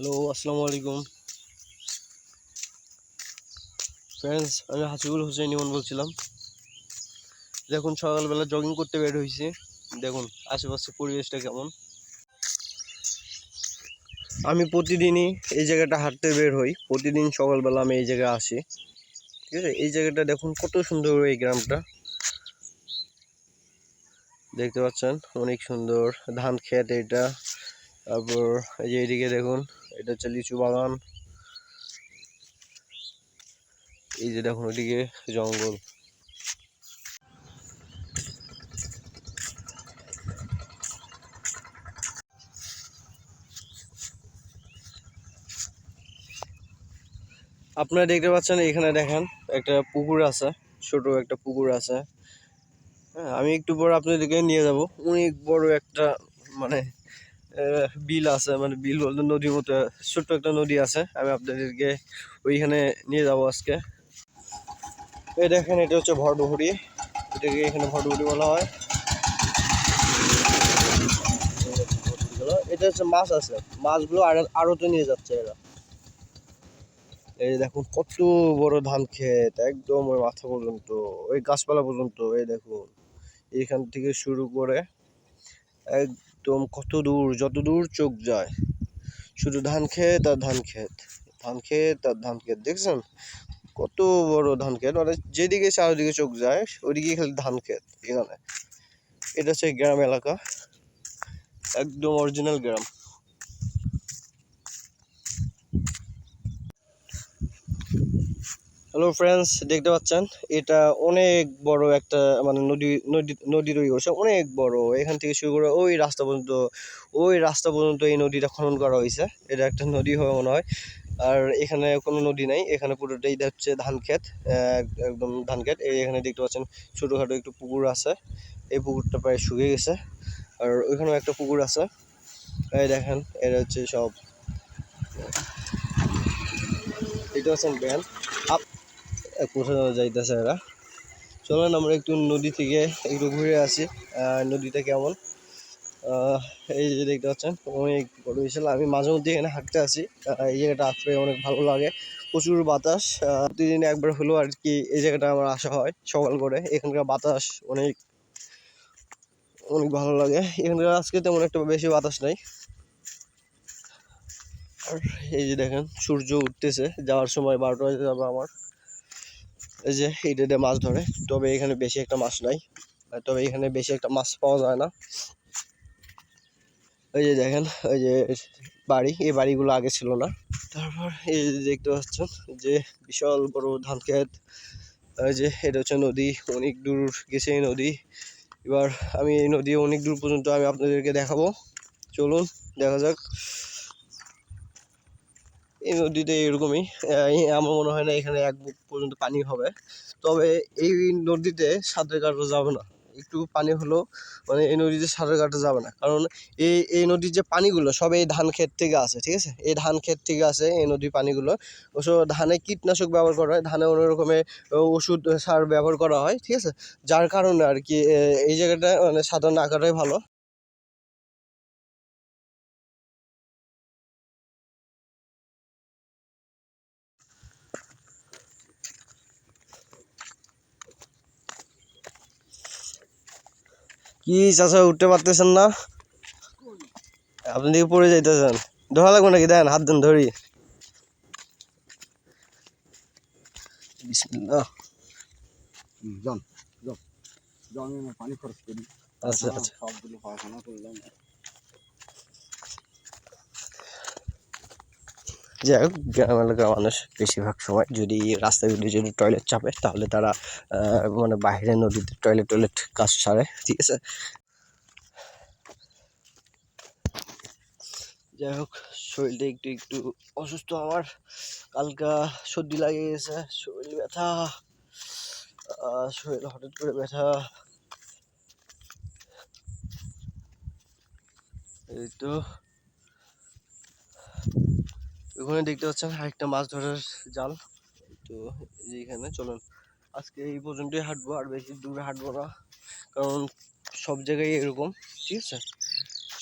Hello, আসসালামু আলাইকুম। Friends আমি হাসিবুল হোসেন ইমন বলছিলাম। দেখুন, সকালবেলা জগিং করতে বের হয়েছি দেখুন আশেপাশে পরিবেশটা কেমন। আমি প্রতিদিনই এই জায়গাটা হাঁটতে বের হই। প্রতিদিন সকালবেলা আমি এই জায়গায় আসি। ঠিক আছে? এই জায়গাটা দেখুন, কত সুন্দর এই গ্রামটা। দেখতে পাচ্ছেন, অনেক সুন্দর ধান ক্ষেত এটা। তারপর এই যে এইদিকে দেখুন, এটা হচ্ছে লিচু বাগান। এই যে দেখুন ওইদিকে জঙ্গল। আপনারা দেখতে পাচ্ছেন এখানে দেখেন, একটা পুকুর আছে, ছোট একটা পুকুর আছে। হ্যাঁ আমি একটু পর আপনাদেরকে নিয়ে যাব। অনেক বড় একটা মানে বিল আছে মানে বিল বলতে নদীর মতো, ছোট্ট একটা নদী আছে, আমি আপনাদেরকে ওইখানে নিয়ে যাব আজকে। এই দেখেন, এটা হচ্ছে ভটভুড়ি এটাকে এখানে ভটভুড়ি বলা হয়। এটা হচ্ছে মাছ আছে, মাছগুলো আড়- আড়তে নিয়ে যাচ্ছে এরা। এই দেখুন, কত বড় ধান ক্ষেত, একদম ওই মাথা পর্যন্ত, ওই গাছপালা পর্যন্ত, এই দেখুন। এখান থেকে শুরু করে একদম কত দূর, যত দূর চোখ যায়। শুধু ধান ক্ষেত আর ধান ক্ষেত। ধান ক্ষেত আর ধান ক্ষেত, দেখছেন? কত বড় ধান ক্ষেত। মানে যেদিকে চারিদিকে চোখ যায়, ওইদিকে খালি ধান ক্ষেত এখানে। এটা হচ্ছে গ্রাম এলাকা। একদম অরিজিনাল গ্রাম। হ্যালো ফ্রেন্ডস দেখতে পাচ্ছেন? এটা অনেক বড় একটা মানে নদী নদী নদী তৈরি করছে অনেক বড়। এখান থেকে শুরু করে ওই রাস্তা পর্যন্ত, ওই রাস্তা পর্যন্ত এই নদীটা খনন করা হয়েছে। এটা একটা নদী হবে মনে হয়। আর এখানে কোনো নদী নাই। এখানে পুরোটাই হচ্ছে ধান ক্ষেত। একদম ধান ক্ষেত। এই এখানে দেখতে পাচ্ছেন, ছোটোখাটো একটু পুকুর আছে। এই পুকুরটা প্রায় শুকিয়ে গেছে। আর ওইখানেও একটা পুকুর আছে। এই দেখেন, এটা হচ্ছে সব। এটা হচ্ছেন ব্যান আপ কোথাও যাইতেছে এরা। চলেন, আমরা একটু নদী থেকে একটু ঘুরে আসি। নদীটা কেমন? এই যে দেখতে পাচ্ছেন, অনেক বড় বিশাল। আমি মাঝে মধ্যে এখানে হাঁটতে আসি। এই জায়গাটা আসলে অনেক ভালো লাগে। প্রচুর বাতাস। প্রতিদিন একবার হলেও আর কি এই জায়গাটা আমার আসা হয় সকাল করে। এখানকার বাতাস অনেক অনেক ভালো লাগে। এখানকার আজকে তেমন একটা বেশি বাতাস নাই। আর এই যে দেখেন, সূর্য উঠতেছে। যাওয়ার সময় বারোটা বাজে যাবে আমার। এই যে এটা দিয়ে মাছ ধরে। তবে এখানে বেশি একটা মাছ নাই। তবে এখানে বেশি একটা মাছ পাওয়া যায় না। এই যে দেখেন, এই যে বাড়ি, এই বাড়িগুলো আগে ছিল না। তারপর এই যে দেখতে পাচ্ছেন যে বিশাল বড় ধান ক্ষেত। এই যে এটা হচ্ছে নদী, অনেক দূর গেছে এই নদী। এবার আমি এই নদী অনেক দূর পর্যন্ত আমি আপনাদেরকে দেখাবো। চলুন, দেখা যাক। এই নদীতে এরকমই আমার মনে হয় না এখানে এক বুক পর্যন্ত পানি হবে। তবে এই নদীতে সাঁতার কাটা যাবে না। একটু পানি হলো মানে এই নদীতে সাঁতার কাটা যাবে না। কারণ এই এই নদীর যে পানিগুলো, সব এই ধান ক্ষেত থেকে আসে, ঠিক আছে? এই ধান ক্ষেত থেকে আসে এই নদীর পানিগুলো। অবশ্য ধানে কীটনাশক ব্যবহার করা হয়, ধানে অনেক রকমের ওষুধ, সার ব্যবহার করা হয়, ঠিক আছে? যার কারণে আর কি এই জায়গাটা মানে সাঁতার না কাটাই ভালো। কি চাষা উঠতে পারতেছেন না? আপনি দিকে পড়ে যাইতেছেন। ধরা লাগবে নাকি? দেন হাত দেন ধরি। আচ্ছা আচ্ছা। যাই হোক গ্রাম এলাকার মানুষ বেশিরভাগ সময় যদি রাস্তায় যদি যদি টয়লেট চাপে, তাহলে তারা মানে বাইরে নদীতে টয়লেট টয়লেট কাজ সারে, ঠিক আছে? যাই হোক, শরীরটা একটু একটু অসুস্থ আমার। কালকা সর্দি লাগে গেছে, শরীর ব্যথা। শরীর হঠাৎ করে ব্যথা। এই তো ওখানে দেখতে পাচ্ছেন আরেকটা মাছ ধরার জাল। তো এইখানে চলুন, আজকে এই পর্যন্তই হাঁটবো, আর বেশি দূরে হাঁটবো না, কারণ সব জায়গায় এরকম, ঠিক আছে?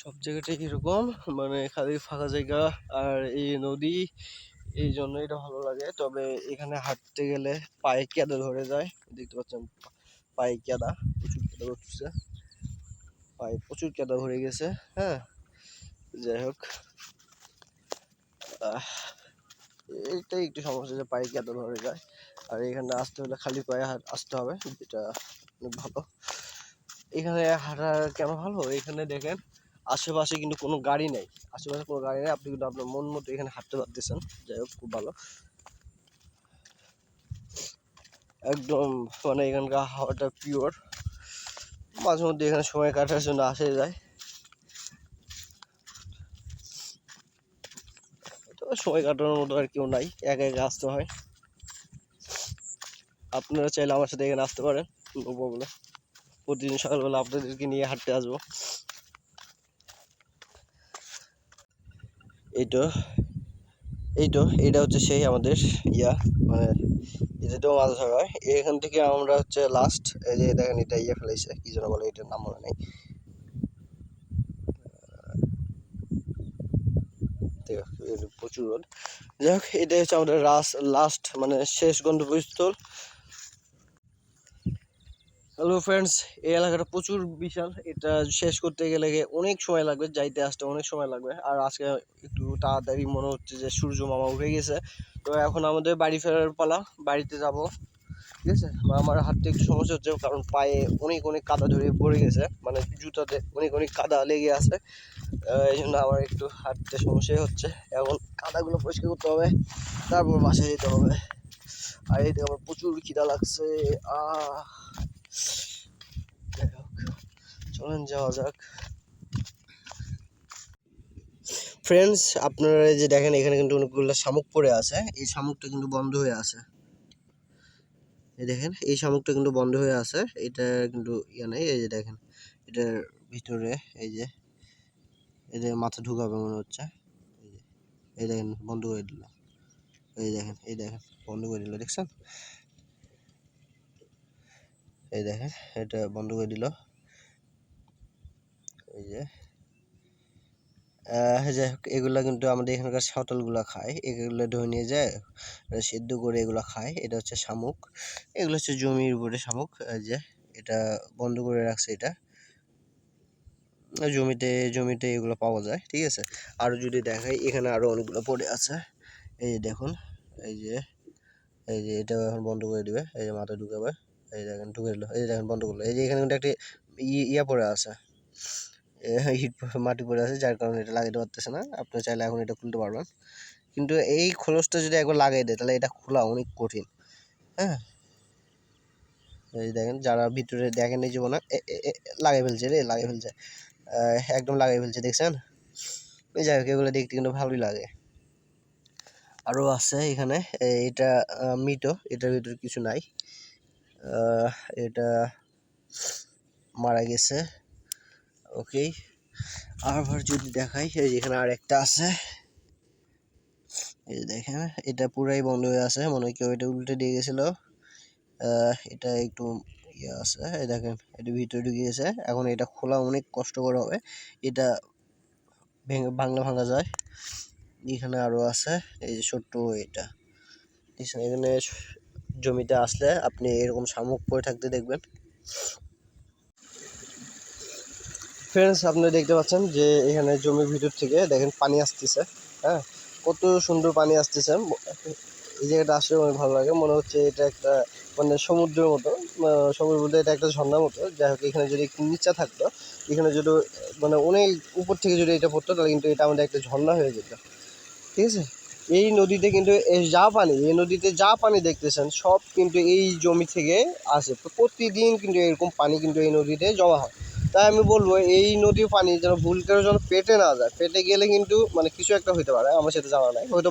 সব জায়গাটাই এরকম মানে খালি ফাঁকা জায়গা আর এই নদী, এই জন্য এটা ভালো লাগে। তবে এখানে হাঁটতে গেলে পায়ে কেদা ধরে যায়, দেখতে পাচ্ছেন পায়ে কেদা, প্রচুর কেদা উঠছে পায়ে প্রচুর কেদা ভরে গেছে হ্যাঁ? যাই হোক আহ, এইটাই একটু সমস্যা যে পায়ে কেদা ধরে যায়। আর এখানে আসতে হলে খালি পায়ে আসতে হবে যেটা অনেক ভালো। এখানে হাঁটা কেন ভালো? এখানে দেখেন আশেপাশে কিন্তু কোনো গাড়ি নেই। আশেপাশে কোনো গাড়ি নেই আপনি কিন্তু আপনার মন মতো এখানে হাঁটতে পারতেছেন। যাই হোক খুব ভালো। একদম মানে এখানকার হাওয়াটা পিওর মাঝে মধ্যে এখানে সময় কাটার জন্য আসে যায়। সময় কাটানোর মতো আর কেউ নাই, একা একা আসতে হয়। আপনারা চাইলে আমার সাথে এখানে আসতে পারেন প্রবলেম প্রতিদিন সকালবেলা আপনাদেরকে নিয়ে হাঁটতে আসব। এই তো এই তো এটা হচ্ছে সেই আমাদের ইয়া মানে এটাতেও মাছ ধরা হয়। এখান থেকে আমরা হচ্ছে লাস্ট এই যে দেখেন এটা ইয়ে ফেলাইছে, কি যেন বলে, এটার নাম মনে নেই। প্রচুর রোদ যাই হোক, এটাই হচ্ছে আমাদের লাস্ট লাস্ট মানে শেষ গন্তব্যস্থল। হ্যালো ফ্রেন্ডস এই এলাকাটা প্রচুর বিশাল। এটা শেষ করতে গেলে অনেক সময় লাগবে, যাইতে আসতে অনেক সময় লাগবে। আর আজকে একটু তাড়াতাড়ি মনে হচ্ছে যে সূর্য মামা উঠে গেছে। তো এখন আমাদের বাড়ি ফেরার পালা, বাড়িতে যাব। ঠিক আছে? বা আমার হাঁটতে একটু সমস্যা হচ্ছে কারণ পায়ে অনেক অনেক কাদা ধরে পড়ে গেছে। মানে জুতাতে অনেক অনেক কাদা লেগে আছে। এই জন্য আমার একটু হাঁটতে সমস্যাই হচ্ছে। এখন কাদাগুলো পরিষ্কার করতে হবে, তারপর বাসায় যেতে হবে। আর এই আমার প্রচুর খিদা লাগছে। আহ চলেন যাওয়া যাক। ফ্রেন্ডস আপনারা যে দেখেন, এখানে কিন্তু অনেকগুলো শামুক পড়ে আছে। এই শামুকটা কিন্তু বন্ধ হয়ে আছে। এই দেখেন, এই শামুকটা কিন্তু বন্ধ হয়ে আছে। এটা কিন্তু ইয়ে নেই, এই যে দেখেন, এটার ভিতরে এই যে এই যে মাথা ঢুকাবে মনে হচ্ছে। এই দেখেন, বন্ধ করে দিল। এই দেখেন এই দেখেন, বন্ধ করে দিল, দেখছেন? এই দেখেন, এটা বন্ধ করে দিল। এই যে যাই হোক, এগুলা কিন্তু আমাদের এখানকার সাঁওতালগুলা খায়। এগুলো ধরে নিয়ে যায় সেদ্ধ করে এগুলো খায়। এটা হচ্ছে শামুক। এগুলো হচ্ছে জমির উপরে শামুক। যে, এটা বন্ধ করে রাখছে এটা। জমিতে জমিতে এগুলো পাওয়া যায়, ঠিক আছে? আরও যদি দেখাই, এখানে আরও অনেকগুলো পড়ে আছে। এই যে দেখুন, এই যে এই যে এটা এখন বন্ধ করে দিবে। এই যে মাথা ঢুকাবে। এই দেখেন ঢুকে দিল। এই দেখেন বন্ধ করল। এই যে এখানে কিন্তু একটি ইয়া পড়ে আছে। প- মাটি পড়ে আছে, যার কারণে এটা লাগাতে পারতেছে না। আপনি চাইলে এখন এটা খুলতে পারবেন। কিন্তু এই খোলসটা যদি একবার লাগাই দেয়, তাহলে এটা খোলা অনেক কঠিন। হ্যাঁ? এই দেখেন, যারা ভিতরে দেখেন এই জীবনে লাগাই ফেলছে রে, লাগাই ফেলছে। একদম লাগাই ফেলছে, দেখছেন? ওই যাই হোক, এগুলো দেখতে কিন্তু ভালোই লাগে। আরও আছে এখানে এটা মৃত এটার ভিতরে কিছু নাই। এটা মারা গেছে। ওকে আবার যদি দেখাই, এই যে এখানে আর একটা আছে। এই দেখেন, এটা পুরাই বন্ধ হয়ে আছে, মনে হয় কেউ এটা উল্টে দিয়ে গেছিল। এটা একটু ইয়ে আছে, এই দেখেন এটা ভিতরে ঢুকে গেছে। এখন এটা খোলা অনেক কষ্টকর হবে। এটা ভেঙে, ভাঙলে ভাঙা যায়। এখানে আরও আছে, এই যে ছোট্ট এটা। এখানে জমিতে আসলে আপনি এরকম শামুক পড়ে থাকতে দেখবেন। ফ্রেন্ডস আপনি দেখতে পাচ্ছেন যে এখানে জমির ভিতর থেকে দেখেন পানি আসতেছে হ্যাঁ? কত সুন্দর পানি আসতেছে। এই জায়গাটা আসলে অনেক ভালো লাগে। মনে হচ্ছে এটা একটা মানে সমুদ্রের মতো সমুদ্র বলতে এটা একটা ঝর্ণার মতো। যাই হোক, এখানে যদি একটু নিচা থাকতো, এখানে যদি মানে অনেক উপর থেকে যদি এটা পড়তো, তাহলে কিন্তু এটা আমাদের একটা ঝর্ণা হয়ে যেত। ঠিক আছে? এই নদীতে কিন্তু যা পানি, এই নদীতে যা পানি দেখতেছেন, সব কিন্তু এই জমি থেকে আসে। প্রতিদিন কিন্তু এরকম পানি কিন্তু এই নদীতে জমা হয়। তাই আমি বলব, এই নদীর পানি যেন ভুল করে যেন পেটে না যায়। পেটে গেলে কিন্তু মানে কিছু একটা হইতে পারে, আমার সেটা জানা নাই। হয়তো